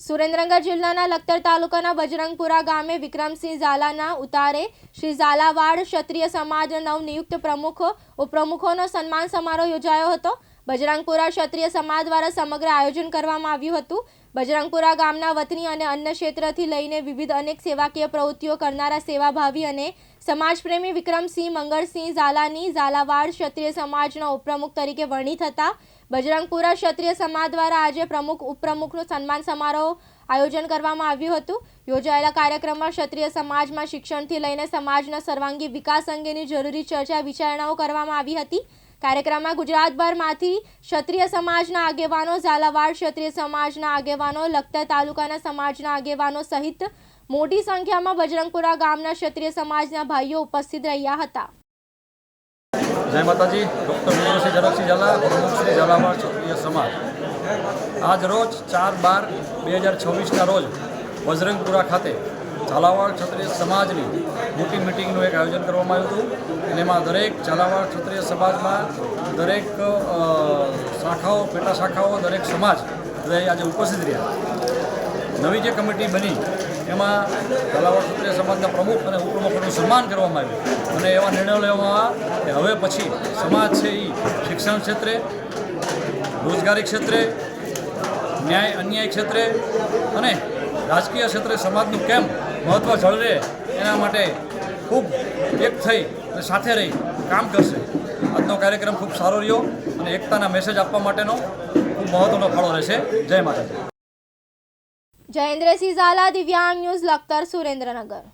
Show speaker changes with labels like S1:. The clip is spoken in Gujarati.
S1: સુરેન્દ્રનગર જિલ્લાના લખતર તાલુકાના બજરંગપુરા ગામે વિક્રમસિંહ ઝાલાના ઉતારે શ્રી ઝાલાવાડ ક્ષત્રિય સમાજ નવનિયુક્ત પ્રમુખ, ઉપપ્રમુખોનો સન્માન સમારોહ યોજાયો હતો. બજરંગપુરા ક્ષત્રિય સમાજ દ્વારા સમગ્ર આયોજન કરવામાં આવ્યું હતું. બજરંગપુરા ગામના વતની અને અન્ય ક્ષેત્રથી લઈને વિવિધ અનેક સેવાકીય પ્રવૃત્તિઓ કરનારા સેવાભાવી અને સમાજપ્રેમી વિક્રમસિંહ, મંગળસિંહ ઝાલાની ઝાલાવાડ ક્ષત્રિય સમાજના ઉપપ્રમુખ તરીકે વર્ણિત હતા બજરંગપુરા ક્ષત્રિય સમાજ દ્વારા આજે પ્રમુખ, ઉપપ્રમુખનું સન્માન સમારોહ આયોજન કરવામાં આવ્યું હતું. યોજાયેલા કાર્યક્રમમાં ક્ષત્રિય સમાજમાં શિક્ષણથી લઈને સમાજના સર્વાંગી વિકાસ અંગેની જરૂરી ચર્ચા, વિચારણાઓ કરવામાં આવી હતી. કાર્યક્રમમાં ગુજરાતભરમાંથી ક્ષત્રિય સમાજના આગેવાનો, ઝાલાવાડ ક્ષત્રિય સમાજના આગેવાનો, લખતર તાલુકાના સમાજના આગેવાનો સહિત મોટી સંખ્યામાં બજરંગપુરા ગામના ક્ષત્રિય સમાજના ભાઈઓ ઉપસ્થિત રહ્યા હતા.
S2: જય માતાજી, ડૉક્ટર વિજયસિંહ ઝડપસિંહ ઝાલા પ્રમુખ ઝાલાવાડ ક્ષત્રિય સમાજ. આજ રોજ ચાર બાર બે હજાર છવ્વીસના રોજ બજરંગપુરા ખાતે ઝાલાવાડ ક્ષત્રિય સમાજની મોટી મિટિંગનું એક આયોજન કરવામાં આવ્યું હતું. અને એમાં દરેક ઝાલાવાડ ક્ષત્રિય સમાજમાં દરેક શાખાઓ, પેટા શાખાઓ, દરેક સમાજ બધા આજે ઉપસ્થિત રહ્યા. નવી જે કમિટી બની, એમાં ઝાલાવાડ ક્ષત્રિય સમાજના પ્રમુખ અને ઉપપ્રમુખોનું સન્માન કરવામાં આવ્યું. અને એવા નિર્ણયો લેવામાં કે હવે પછી સમાજ છે એ શિક્ષણ ક્ષેત્રે, રોજગારી ક્ષેત્રે, ન્યાય અન્યાય ક્ષેત્રે અને રાજકીય ક્ષેત્રે સમાજનું કેમ મહત્ત્વ જળવે એના માટે ખૂબ એક થઈ અને સાથે રહી કામ કરશે. આજનો કાર્યક્રમ ખૂબ સારો રહ્યો અને એકતાના મેસેજ આપવા માટેનો ખૂબ મહત્ત્વનો ફાળો રહેશે. જય માતાજી.
S1: જયેન્દ્રસિંહ ઝાલા, દિવ્યાંગ ન્યૂઝ લખતર સુરેન્દ્રનગર.